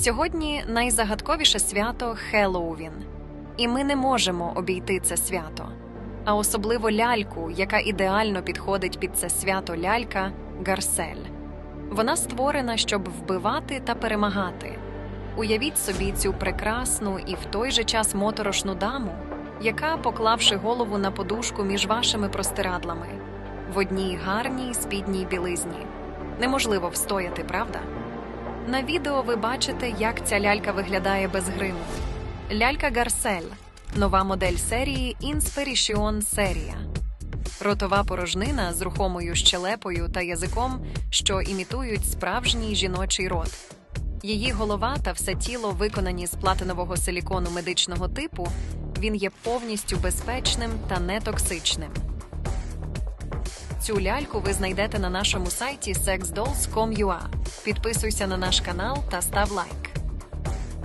Сьогодні найзагадковіше свято Хеллоуін, і ми не можемо обійти це свято, а особливо ляльку, яка ідеально підходить під це свято лялька Гарсель. Вона створена, щоб вбивати та перемагати. Уявіть собі цю прекрасну і в той же час моторошну даму, яка, поклавши голову на подушку між вашими простирадлами, в одній гарній спідній білизні. Неможливо встояти, правда? На відео ви бачите, як ця лялька виглядає без гриму. Лялька Гарсель нова модель серії Inspiration серія. Ротова порожнина з рухомою щелепою та язиком, що імітують справжній жіночий рот. Її голова та все тіло виконані з платинового силікону медичного типу. Він є повністю безпечним та нетоксичним. Цю ляльку ви знайдете на нашому сайті sexdolls.com.ua. Підписуйся на наш канал та став лайк.